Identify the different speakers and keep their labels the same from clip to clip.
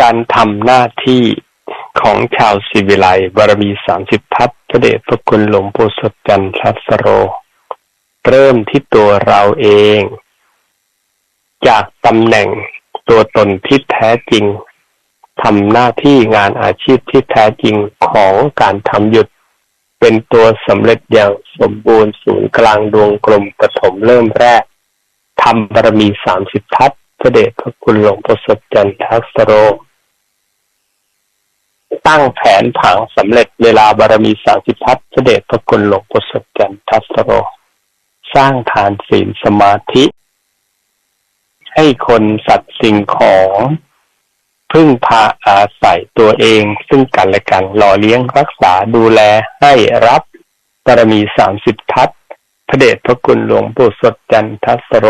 Speaker 1: การทำหน้าที่ของชาวศิวิไลบารมีสามสิบทัศพระเดชพระคุณหลวงปู่สดจันทรัสโร เริ่มที่ตัวเราเอง จากตำแหน่งตัวตนที่แท้จริงทำหน้าที่งานอาชีพที่แท้จริงของการทำหยุด เป็นตัวสำเร็จอย่างสมบูรณ์ศูนย์กลางดวงกลมปฐมเริ่มแรกทำบารมีสามสิบทัศพระเดชพระคุณหลวงปู่สดจันทัสโร ตั้งแผนผังสำเร็จเวลาบารมีสามสิบทัศพระเดชพระคุณหลวงปู่สดจันทัสโร สร้างฐานศีลสมาธิ ให้คนสัตว์สิ่งของพึ่งพาอาศัยตัวเอง ซึ่งกันและกันหล่อเลี้ยงรักษาดูแลให้รับบารมีสามสิบทัศพระเดชพระคุณหลวงปู่สดจันทัสโร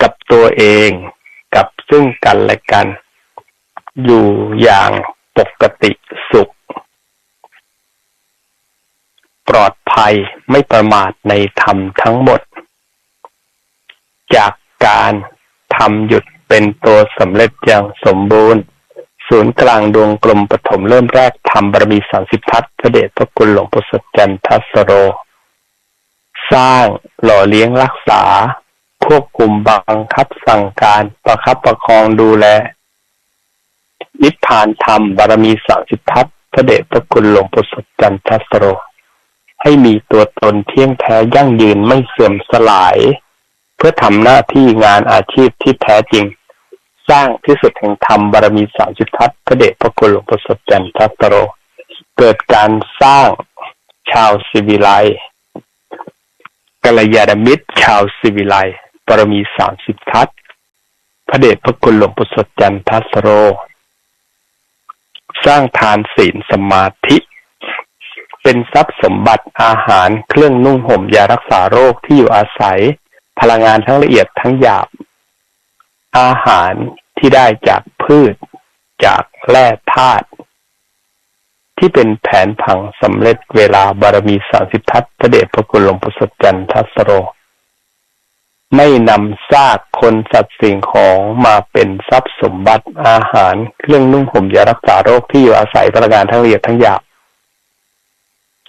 Speaker 1: กับตัวเอง กับซึ่งกันและกัน อยู่อย่างปกติสุข ปลอดภัยไม่ประมาทในธรรมทั้งหมด จากการทำหยุดเป็นตัวสำเร็จอย่างสมบูรณ์ ศูนย์กลางดวงกลมปฐมเริ่มแรกทำบารมีสามสิบทัศพระเดชพระคุณหลวงปู่สจันทัสโร สร้างหล่อเลี้ยงรักษาควบคุมบังคับสั่งการประคับประคองดูแล นิพพานธรรมบารมีสามสิบทัศพระเดชพระคุณหลวงปู่สดจันทัสโร ให้มีตัวตนเที่ยงแท้ยั่งยืนไม่เสื่อมสลาย เพื่อทำหน้าที่งานอาชีพที่แท้จริง สร้างที่สุดแห่งธรรมบารมีสามสิบทัศพระเดชพระคุณหลวงปู่สดจันทัสโร เกิดการสร้างชาวสิวิไลกัลยาณมิตรชาวสิวิไลบารมีสามสิบทัศพระเดชพระคุณหลวงปู่สดจันทัสโร สร้างทานศีลสมาธิ เป็นทรัพย์สมบัติอาหารเครื่องนุ่งห่มยารักษาโรคที่อยู่อาศัย พลังงานทั้งละเอียดทั้งหยาบ อาหารที่ได้จากพืช จากแร่ธาตุที่เป็นแผนผังสำเร็จเวลาบารมีสามสิบทัศพระเดชพระคุณหลวงปู่สดจันทัสโร ไม่นำซากคนสัตว์สิ่งของมาเป็นทรัพย์สมบัติอาหาร เครื่องนุ่งห่มยารักษาโรคที่อยู่อาศัยพลังงานทั้งละเอียดทั้งหยาบ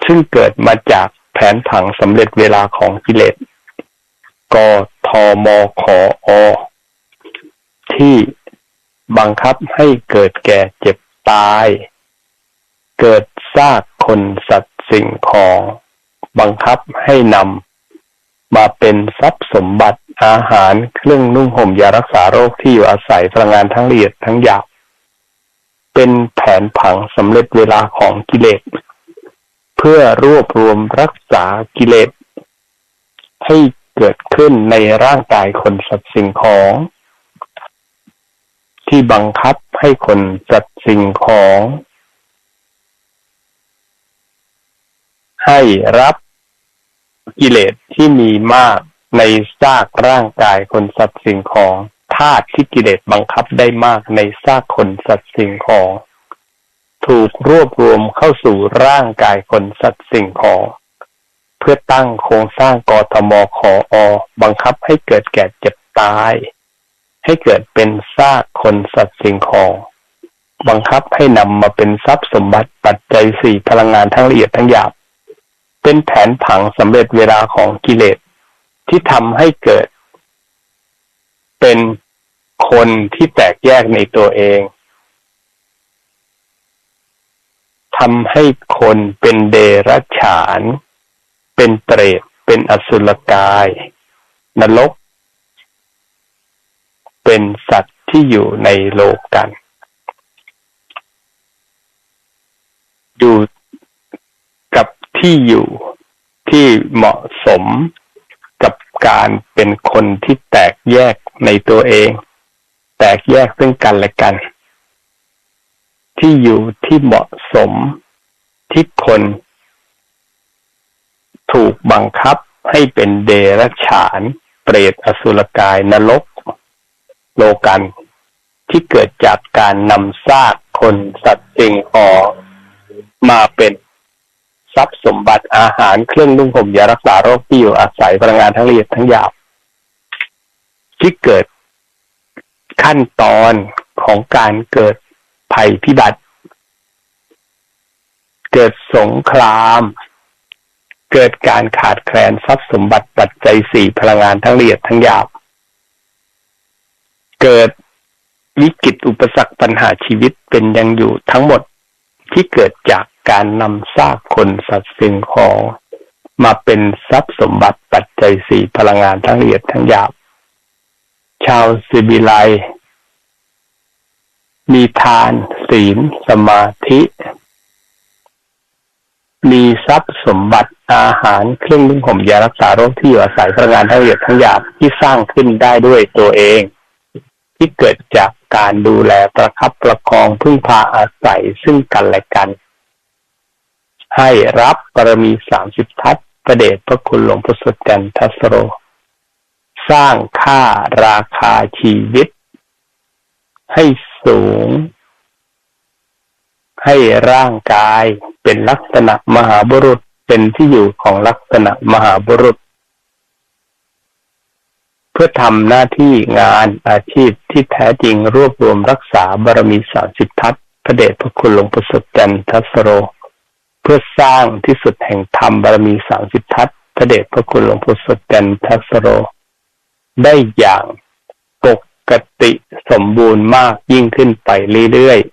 Speaker 1: ซึ่งเกิดมาจากแผนผังสำเร็จเวลาของกิเลสกทมขออ ที่บังคับให้เกิดแก่เจ็บตาย เกิดซากคนสัตว์สิ่งของ บังคับให้นำ มาเป็นทรัพย์สมบัติอาหารเครื่องนุ่งห่มยารักษาโรคที่อยู่อาศัยพลังงานทั้งละเอียดทั้งหยาบเป็นแผนผังสำเร็จเวลาของกิเลส เพื่อรวบรวมรักษากิเลส ให้เกิดขึ้นในร่างกายคนสัตว์สิ่งของ ที่บังคับให้คนสัตว์สิ่งของ ให้รับ กิเลสที่มีมากในซากร่างกายคนสัตว์สิ่งของธาตุที่กิเลสบังคับได้มากในซากคนสัตว์สิ่งของ ถูกรวบรวมเข้าสู่ร่างกายคนสัตว์สิ่งของเพื่อตั้งโครงสร้างกทมขออ บังคับให้เกิดแก่เจ็บตาย ให้เกิดเป็นซากคนสัตว์สิ่งของ บังคับให้นำมาเป็นทรัพย์สมบัติปัจจัยสี่พลังงานทั้งละเอียดทั้งหยาบ เป็นแผนผังสำเร็จเวลาของกิเลสที่ทำให้เกิด เป็นคนที่แตกแยกในตัวเองทำให้คนเป็นเดรัจฉาน เป็นเปรต เป็นอสุรกาย นรก เป็นสัตว์ที่อยู่ในโลกกัน อยู่ ที่อยู่ที่เหมาะสมกับการเป็นคนที่แตกแยกในตัวเอง แตกแยกซึ่งกันและกัน ที่อยู่ที่เหมาะสมที่คนถูกบังคับให้เป็นเดรัจฉาน เปรตอสุรกายนรก โลกัน ที่เกิดจากการนำซากคนสัตว์สิ่งของมาเป็น ทรัพย์สมบัติอาหารเครื่องนุ่งห่มยารักษาโรคที่อยู่อาศัยพลังงานทั้งละเอียดทั้งหยาบที่เกิดขั้นตอนของการเกิดภัยพิบัติ เกิดสงคราม เกิดการขาดแคลนทรัพย์สมบัติปัจจัยสี่พลังงานทั้งละเอียดทั้งหยาบ เกิดวิกฤตอุปสรรคปัญหาชีวิตเป็นยังอยู่ทั้งหมดที่เกิดจาก การนำซากคนสัตว์สิ่งของมาเป็นทรัพย์สมบัติปัจจัยสี่พลังงานทั้งละเอียดทั้งหยาบ ชาวซิบิไล มีทานศีลสมาธิ มีทรัพย์สมบัติอาหารเครื่องนุ่งห่มยารักษาโรคที่อยู่อาศัยพลังงานทั้งละเอียดทั้งหยาบที่สร้างขึ้นได้ด้วยตัวเอง ที่เกิดจากการดูแลประคับประคองพึ่งพาอาศัยซึ่งกันและกัน ให้รับบารมีสามสิบทัศประเดชพระคุณหลวงพ่อสดจันทัสโร สร้างค่าราคาชีวิต ให้สูง ให้ร่างกายเป็นลักษณะมหาบุรุษเป็นที่อยู่ของลักษณะมหาบุรุษ เพื่อทำหน้าที่งานอาชีพที่แท้จริงรวบรวมรักษาบารมีสามสิบทัศพระเดชพระคุณหลวงพ่อสดจันทัสโร พื่อสร้างที่สุดแห่งธรรมบารมีสามสิบทัศพระเดชพระคุณหลวงพ่อสดจันทัสโร ได้อย่างปกติสมบูรณ์มากยิ่งขึ้นไปเรื่อยๆ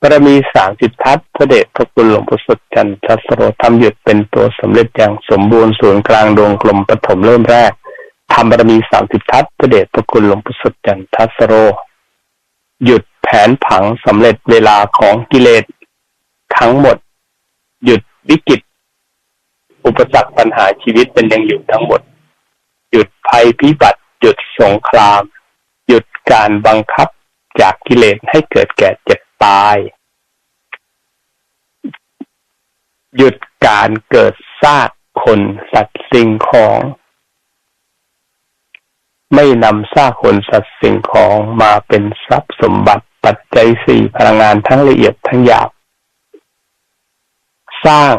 Speaker 1: บารมีสามสิบทัศพระเดชพระคุณหลวงพ่อสดจันทัสโรทำหยุดเป็นตัวสำเร็จอย่างสมบูรณ์ศูนย์กลางดวงกลมปฐมเริ่มแรกทำบารมีสามสิบทัศพระเดชพระคุณหลวงพ่อสดจันทัสโร หยุด แผนผังสำเร็จเวลาของกิเลส ทั้งหมด หยุดวิกฤต อุปสรรคปัญหาชีวิตเป็นยังอยู่ทั้งหมด หยุดภัยพิบัติ หยุดสงคราม หยุดการบังคับจากกิเลสให้เกิดแก่เจ็บตาย หยุดการเกิดซากคนสัตว์สิ่งของ ไม่นำซากคนสัตว์สิ่งของมาเป็นทรัพย์สมบัติ ปัจจัยสี่พลังงานทั้งละเอียดทั้งหยาบ สร้าง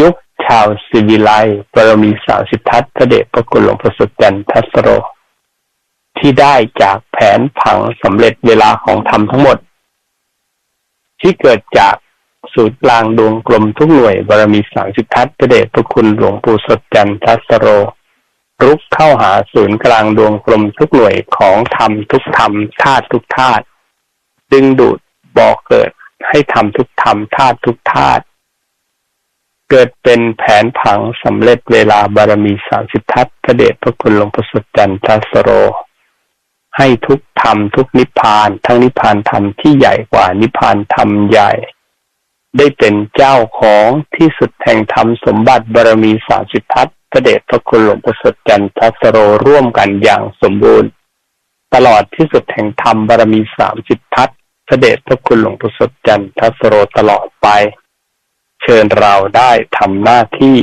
Speaker 1: ยุคชาวสิวิไลปรมีสาวสิทธัตพระเดชพระคุณหลวงพระสุจันทัสโร ที่ได้จากแผนผังสำเร็จเวลาของธรรมทั้งหมด ที่เกิดจากศูนย์กลางดวงกลมทุกหน่วยบารมีสามสิบทัศพระเดชพระคุณหลวงปู่สดจันทัสโร รุกเข้าหาศูนย์กลางดวงกลมทุกหน่วยของธรรมทุกธรรมธาตุทุกธาตุดึงดูดบ่อเกิดให้ทำทุกธรรมธาตุทุกธาตุเกิดเป็นแผนผังสำเร็จเวลาบารมีสามสิบทัศพระเดชพระคุณหลวงปู่สดจันทัสโร ให้ทุกธรรมทุกนิพพาน ทั้งนิพพานธรรมที่ใหญ่กว่านิพพานธรรมใหญ่ ได้เป็นเจ้าของที่สุดแห่งธรรมสมบัติบารมีสามสิบทัศ ระเดชพระคุณหลวงปู่สดจันทัสโรร่วมกันอย่างสมบูรณ์ ตลอดที่สุดแห่งธรรมบารมีสามสิบทัศพระเดชพระคุณหลวงปู่สดจันทัสโรตลอดไป เชิญเราได้ทำหน้าที่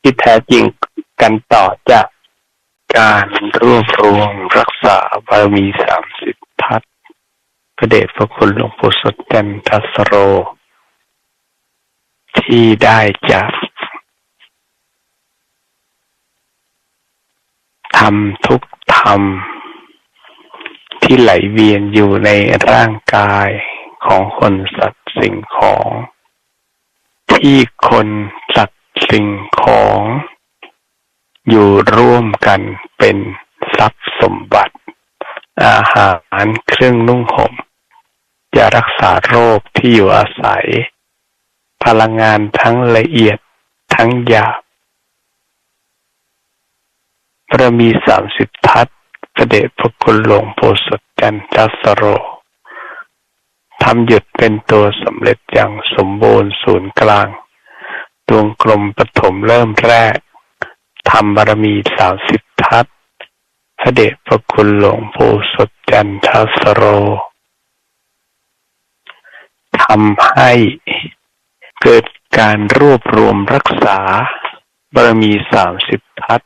Speaker 1: ที่แท้จริงกันต่อจากการรวบรวมรักษาบารมีสามสิบทัศพระเดชพระคุณหลวงปู่สดจันทัสโร ที่ได้จาก ทำทุกธรรม ที่ไหลเวียนอยู่ในร่างกายของคนสัตว์สิ่งของ ที่คนสัตว์สิ่งของ อยู่ร่วมกันเป็นทรัพย์สมบัติ อาหารเครื่องนุ่งห่มยารักษาโรคที่อยู่อาศัย พลังงานทั้งละเอียดทั้งหยาบ พระมีสามสิบทัศเสด็จพระคุณหลวงโพสดจันทัสโรทำหยุดเป็นตัวสำเร็จอย่างสมบูรณ์ศูนย์กลาง ดวงกลมปฐมเริ่มแรกทำบารมีสามสิบทัศพระเดชพระคุณหลวงโพสดจันทัสโรทำให้เกิดการรวบรวมรักษาบารมีสามสิบทัศ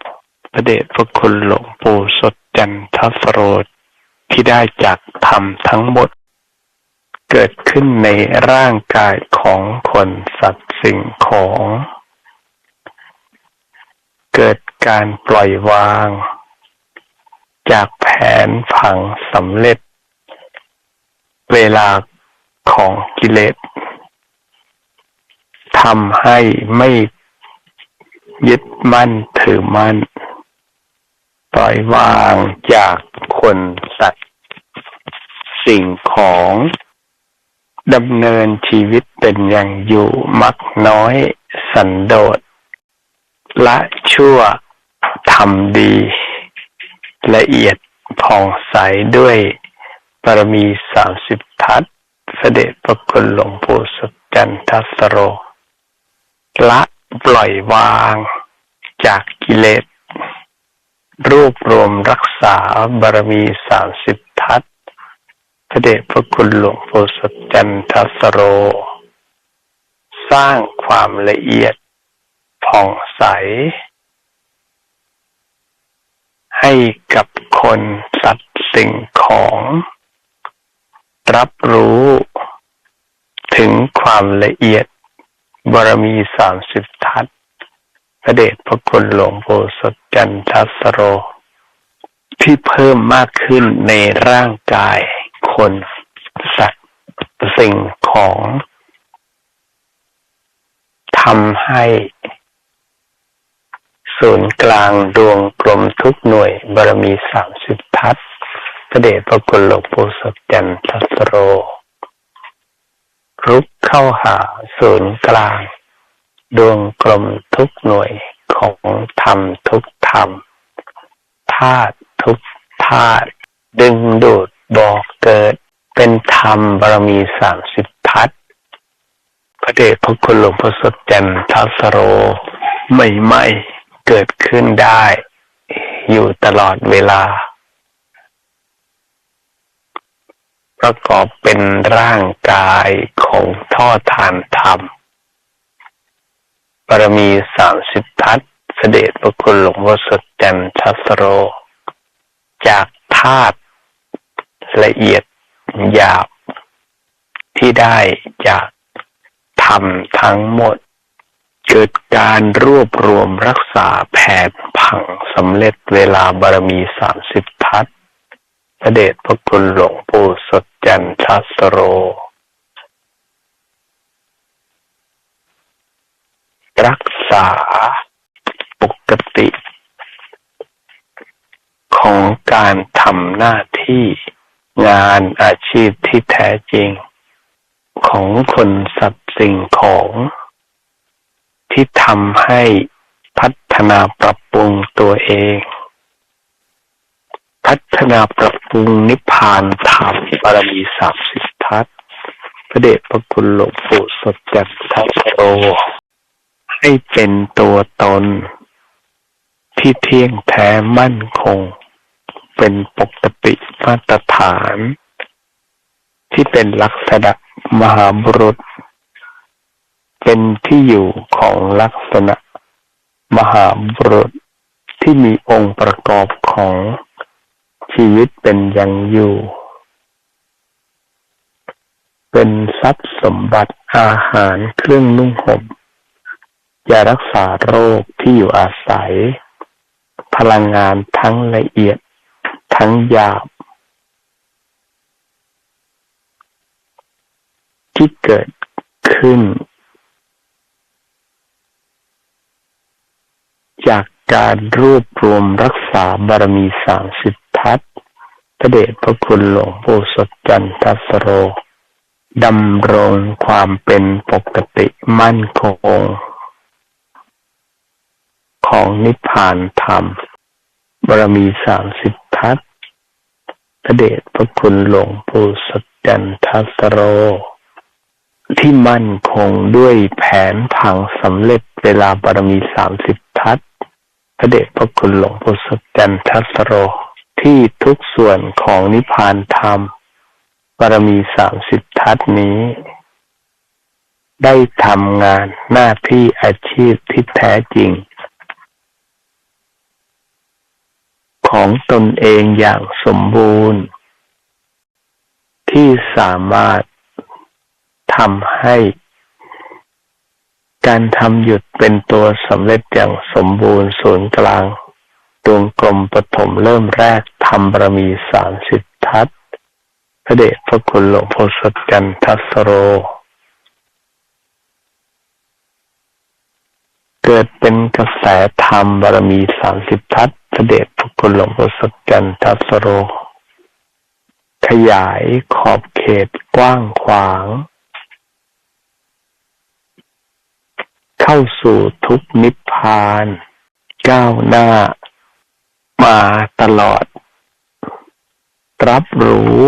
Speaker 1: พระเดชพระคุณหลวงปู่สดจันทสโรที่ได้จากธรรมทั้งหมด เกิดขึ้นในร่างกายของคนสัตว์สิ่งของ เกิดการปล่อยวาง จากแผนผังสำเร็จ เวลาของกิเลสทำให้ไม่ยึดมั่นถือมั่น ปล่อยวางจากคนสัตว์ สิ่งของดำเนินชีวิตเป็นอย่างอยู่มักน้อยสันโดษละชั่วทำดี ละเอียดผ่องใสด้วยบารมีสามสิบทัศเสด็จพระคุณหลวงปู่สุจันทสโร ละปล่อยวางจากกิเลส รวบรวมรักษาบารมีสามสิบทัศพระเดชพระคุณหลวงปู่สุจันทสโร สร้างความละเอียดผ่องใส ให้กับคนสัตว์สิ่งของ รับรู้ถึงความละเอียดบารมีสามสิบทัศน์ พระเดชพระคุณหลวงปู่สดจันทสโร ที่เพิ่มมากขึ้นในร่างกายคนสัตว์สิ่งของทำให้ศูนย์กลางดวงกลมทุกหน่วยบารมีสามสิบทัศพระเดชพระคุณหลวงปู่สดจันทสโรรุกเข้าหาศูนย์กลาง ดวงกลมทุกหน่วยของธรรมทุกธรรมธาตุทุกธาตุดึงดูดบอกเกิด เป็นธรรมบารมีสามสิบทัศน์พระเดชพระคุณหลวงพ่อสดจันทสโร ไม่ไม่เกิดขึ้นได้ อยู่ตลอดเวลา ประกอบเป็นร่างกายของท่อทานธรรม บารมีสามสิบทัศเสด็จพระคุณหลวงพ่อสดแจันทสโร จากธาตุละเอียดหยาบ ที่ได้จากธรรมทั้งหมด เกิดการรวบรวมรักษาแผนผังสำเร็จเวลาบารมีสามสิบทัศน์พระเดชพระคุณหลวงปู่สดจันทสโร รักษาปกติ ของการทำหน้าที่งานอาชีพที่แท้จริง ของคนสัตว์สิ่งของ ที่ทำให้พัฒนาปรับปรุงตัวเอง พัฒนาปรับปรุงนิพพานธรรมบารมีสามสิบทัศพระเดชพระคุณหลวงปู่สดจันทสโร ให้เป็นตัวตน ที่เที่ยงแท้มั่นคง เป็นปกติมาตรฐาน ที่เป็นลักษณะมหาบุรุษ เป็นที่อยู่ของลักษณะมหาบุรุษที่มีองค์ประกอบของชีวิตเป็นอย่างอยู่ เป็นทรัพย์สมบัติอาหารเครื่องนุ่งห่ม ยารักษาโรคที่อยู่อาศัย พลังงานทั้งละเอียด ทั้งหยาบ ที่เกิดขึ้น จากการรวบรวมรักษาบารมีสามสิบทัศพระเดชพระคุณหลวงปู่สดจันทสโรดำรงความเป็นปกติมั่นคง ของนิพพานธรรม บารมีสามสิบทัศพระเดชพระคุณหลวงปู่สดจันทัสโร ที่มั่นคงด้วยแผนผังสำเร็จเวลาบารมีสามสิบทัศพระเดชพระคุณหลวงปู่สดจันทัสโร ที่ทุกส่วนของนิพพานธรรม บารมีสามสิบทัศนี้ได้ทำงานหน้าที่อาชีพที่แท้จริง ของตนเองอย่างสมบูรณ์ ที่สามารถทำให้ การทำหยุดเป็นตัวสำเร็จอย่างสมบูรณ์ศูนย์กลางดวงกลมปฐมเริ่มแรกทำบารมีสามสิบทัศพระเดชพระคุณหลวงพ่อสดกันทัสโร เกิดเป็นกระแสธรรมบารมีสามสิบทัศพระเดชพระคุณหลวงพ่อสดกันทัสโร ขยายขอบเขตกว้างขวาง เข้าสู่ทุกนิพพาน ก้าวหน้า มาตลอด รับรู้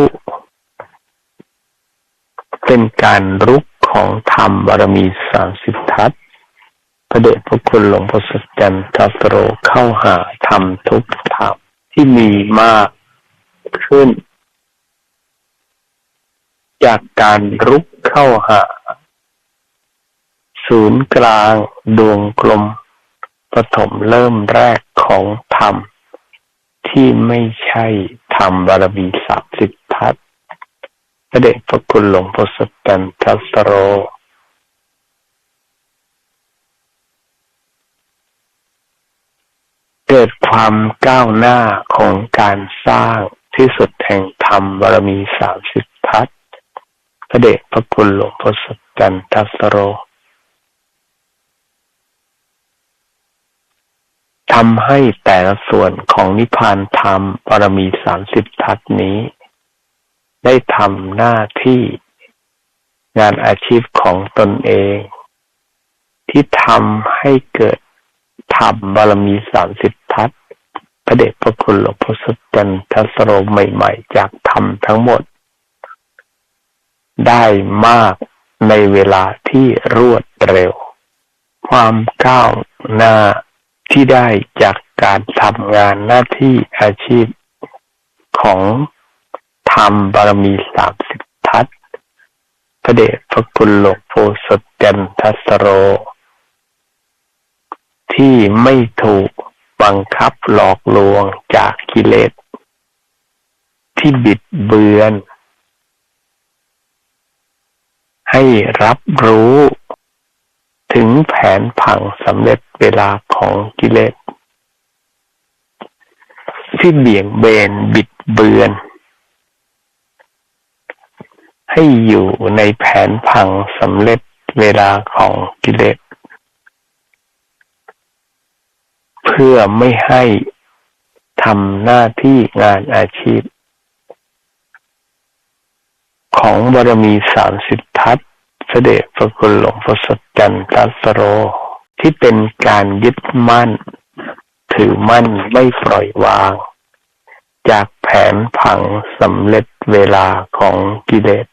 Speaker 1: เป็นการรุกของธรรมบารมีสามสิบทัศ ระเดชพระคุณหลวงพ่อสัจจันทัโรเข้าหาธรรมทุกธรรมที่มีมากขึ้น จากการรุกเข้าหา ศูนย์กลางดวงกลมปฐมเริ่มแรกของธรรม ที่ไม่ใช่ธรรมบารมีสามสิบทัศพระเดชพระคุณหลวงพ่อสัจจันทัโร เกิดความก้าวหน้าของการสร้างที่สุดแห่งธรรมบารมีสามสิบทัศพระเดชพระคุณหลวงพ่อสัจจันทัสโรทำให้แต่ละส่วนของนิพพานธรรมบารมีสามสิบทัศนี้ ได้ทำหน้าที่งานอาชีพของตนเอง ที่ทำให้เกิด ธรรมบารมีสามสิบทัศพระเดชพระคุณหลวงพ่อสดจันทัสโรใหม่ ๆ จากธรรมทั้งหมด ได้มากในเวลาที่รวดเร็ว ความก้าวหน้าที่ได้จากการทำงานหน้าที่อาชีพของธรรมบารมีสามสิบทัศพระเดชพระคุณหลวงพ่อสดจันทัสโร ที่ไม่ถูกบังคับหลอกลวงจากกิเลส ที่บิดเบือน ให้รับรู้ถึงแผนผังสำเร็จเวลาของกิเลส ที่เบี่ยงเบนบิดเบือน ให้อยู่ในแผนผังสำเร็จเวลาของกิเลส เพื่อไม่ให้ทำหน้าที่งานอาชีพ ของบารมีสามสิบทัศเสด็จพระคุณหลวงพ่อสดจันทัสโร ที่เป็นการยึดมั่น ถือมั่นไม่ปล่อยวาง จากแผนผังสำเร็จเวลาของกิเลส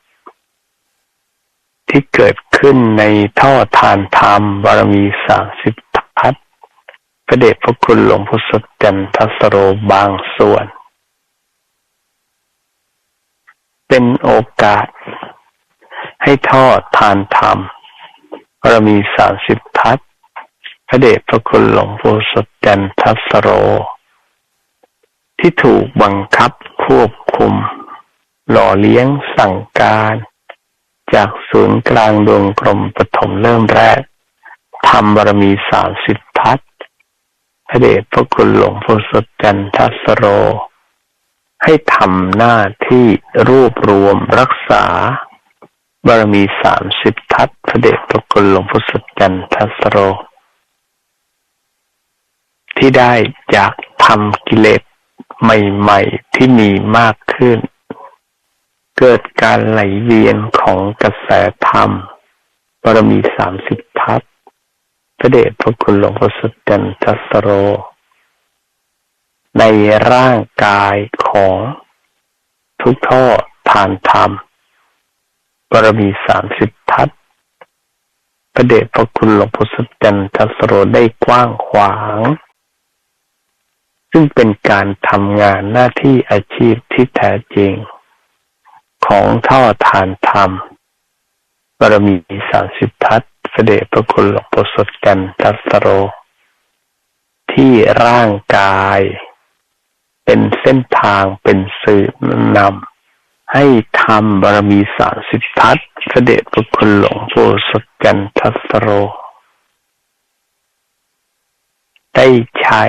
Speaker 1: ที่เกิดขึ้นในท่อทานธรรมบารมีสามสิบทัศ ระเดชพระคุณหลวงพ่อสดจันทัสโรบางส่วน เป็นโอกาส ให้ทอดทานธรรมบารมีสามสิบทัศพระเดชพระคุณหลวงพ่อสดจันทัสโร ที่ถูกบังคับควบคุม หล่อเลี้ยงสั่งการ จากศูนย์กลางดวงกลมปฐมเริ่มแรกทำบารมีสามสิบทัศ พระเดชพระคุณหลวงพ่อสดจันทัสโร ให้ทำหน้าที่รวบรวมรักษา บารมีสามสิบทัศพระเดชพระคุณหลวงพ่อสดจันทัสโร ที่ได้จากทำกิเลสใหม่ ๆ ที่มีมากขึ้น เกิดการไหลเวียนของกระแสธรรมบารมีสามสิบทัศ พระเดชพระคุณหลวงพ่อสดจันทัสโร ในร่างกายของทุกท่อทานธรรมบารมีสามสิบทัศพระเดชพระคุณหลวงพ่อสดจันทัสโรได้กว้างขวาง ซึ่งเป็นการทำงานหน้าที่อาชีพที่แท้จริง ของท่อทานธรรมบารมีสามสิบทัศ เสด็จพระคุณหลวงพ่สดกันทัสโร ที่ร่างกาย เป็นเส้นทางเป็นสื่อนำให้ทำบารมีสามสิบทัศเสด็จพระคุณหลวงพ่สดกันทัสโร ได้ใช้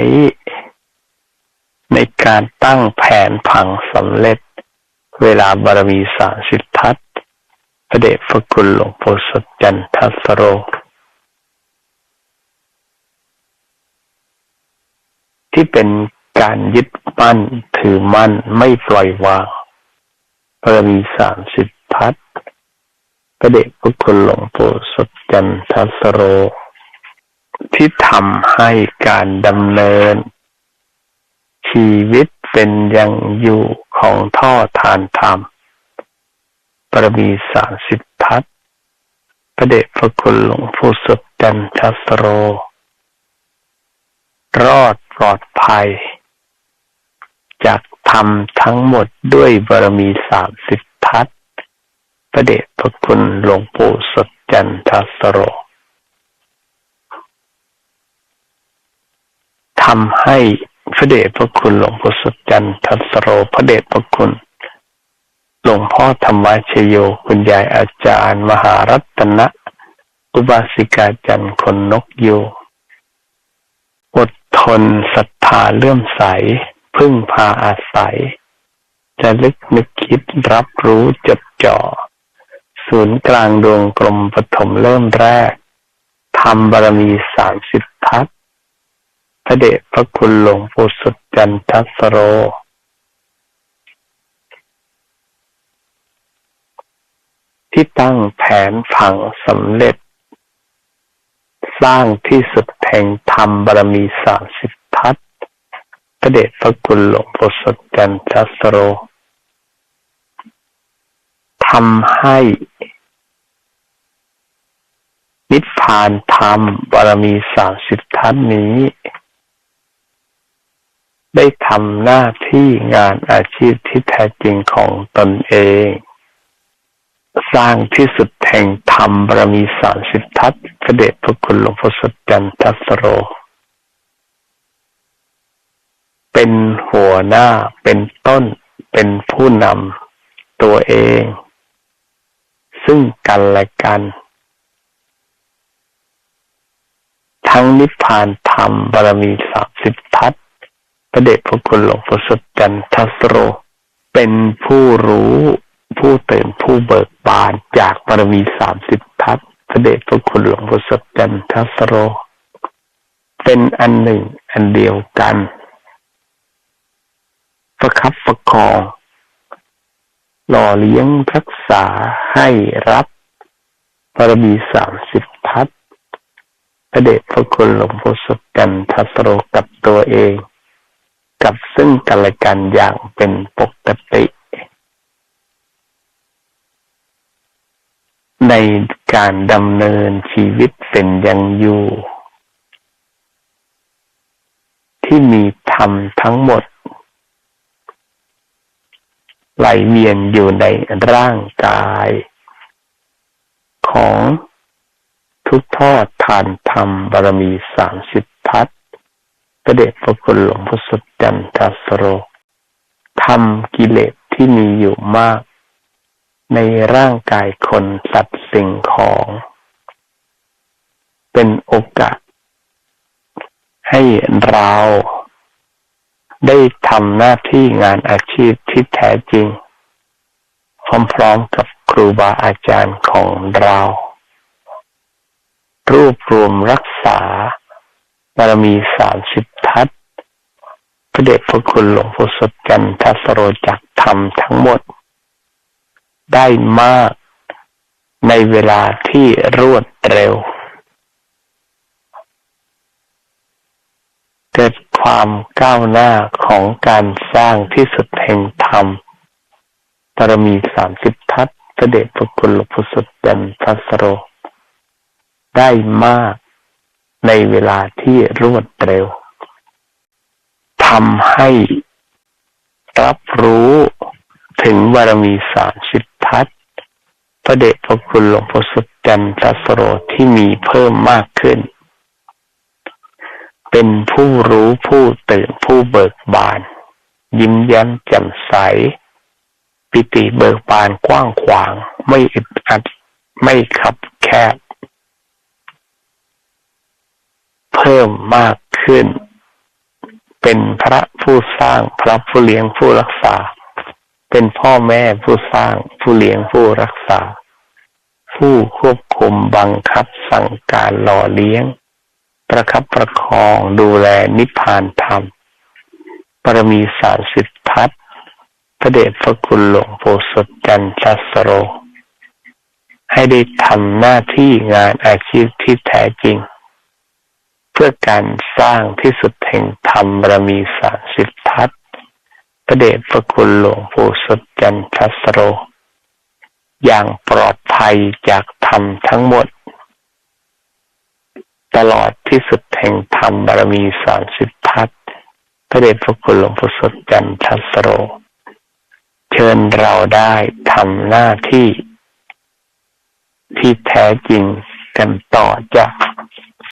Speaker 1: ในการตั้งแผนผังสำเร็จ เวลาบารมีสามสิททัศ พระเดชพระคุณหลวงปู่สดจันทัสโรที่เป็นการยึดมั่นถือมั่นไม่ปล่อยวางบารมีสามสิททัศพระเดชพระคุณหลวงปู่สดจันทัสโร ที่ทำให้การดำเนิน ชีวิตเป็นยังอยู่ของท่อทานธรรม ปรมีสามสิบทัศพระเดชพระคุณหลวงปู่สดจันทัสโร รอดปลอดภัย จากทำทั้งหมดด้วยบารมีสามสิบทัศพระเดชพระคุณหลวงปู่สดจันทัสโรทำให้พระเดชพระคุณหลวงปู่สดจันทัสโร พระเดชพระคุณ ลวงพ่อธรรมชโย คุณยายอาจารย์ มหารัตนะ อุบาสิกาจันคนนกยูอดทนศรัทธาเลื่อมใส พึ่งพาอาศัย จะลึกนึกคิดรับรู้จดจ่อ ศูนย์กลางดวงกลมปฐมเริ่มแรกทำบารมีสามสิบทัศพระเดชพระคุณหลวงปู่สุดจันทสโร ที่ตั้งแผนผังสำเร็จ สร้างที่สุดแห่งธรรมบารมีสามสิบทัศพระเดชพระคุณหลวงปู่สดจันทัสโรทำให้ นิพพานธรรมบารมีสามสิบทัศนี้ ได้ทำหน้าที่งานอาชีพที่แท้จริงของตนเอง สร้างที่สุดแห่งธรรมบารมีสามสิบทัศพระเดชพระคุณหลวงพ่อสดจันทัสโร เป็นหัวหน้าเป็นต้นเป็นผู้นำตัวเอง ซึ่งกันและกัน ทั้งนิพพานธรรมบารมีสามสิบทัศพระเดชพระคุณหลวงพ่อสดจันทัสโร เป็นผู้รู้ ผู้เตื่นผู้เบิกบานจากบารมีสามสิบทัศพระเดชพระคุณหลวงพ่อสดจันทสโร เป็นอันหนึ่งอันเดียวกันประคับประคอง หล่อเลี้ยงรักษาให้รับบารมีสามสิบทัศพระเดชพระคุณหลวงพ่อสดจันทัสโรกับตัวเอง กับซึ่งกันและกันอย่างเป็นปกติ ในการดำเนินชีวิตเป็นยังอยู่ ที่มีธรรมทั้งหมด ไหลเวียนอยู่ในร่างกาย ของทุกทอดทานธรรมบารมีสามสิบทัศพระเดชพระคุณหลวงพ่อสุดจันทัสโรทำกิเลสที่มีอยู่มาก ในร่างกายคนสัตว์สิ่งของ เป็นโอกาส ให้เราได้ทำหน้าที่งานอาชีพที่แท้จริง พร้อมๆกับครูบาอาจารย์ของเรา รวบรวมรักษาบารมีสามสิบทัศพระเดชพระคุณหลวงพ่อสดจันทัสโรจักธรรมทั้งหมด ได้มากในเวลาที่รวดเร็ว เกิดความก้าวหน้าของการสร้างที่สุดแห่งธรรมบารมีสามสิบทัศพระเดชพระคุณหลวงพ่อสดจันทัสโร ได้มากในเวลาที่รวดเร็วทำให้รับรู้ถึงบารมีสามสิบทัศ พระเดชพระคุณหลวงพ่อสุดจันทสโรที่มีเพิ่มมากขึ้น เป็นผู้รู้ผู้ตื่นผู้เบิกบาน ยิ้มแย้มแจ่มใส ปิติเบิกบานกว้างขวาง ไม่อึดอัดไม่ขับแคบ เพิ่มมากขขึ้น เป็นพระผู้สร้างพระผู้เลี้ยงผู้รักษา เป็นพ่อแม่ผู้สร้าง ผู้เลี้ยงผู้รักษา ผู้ควบคุมบังคับสั่งการหล่อเลี้ยง ประคับประคองดูแลนิพพานธรรมปรมีสารสิทธัตพระเดชพระคุณหลวงโพสดจันทสโร ให้ได้ทำหน้าที่งานอาชีพที่แท้จริง เพื่อการสร้างที่สุดแห่งธรรมบารมีสารสิทธัต พระเดชพระคุณหลวงโพสดจันทสโร อย่างปลอดภัยจากธรรมทั้งหมด ตลอดที่สุดแห่งธรรมบารมีสารสิทธัตถ์พระเดชพระคุณหลวงพ่สดจันทสโร เชิญเราได้ทำหน้าที่ที่แท้จริงกันต่อจาก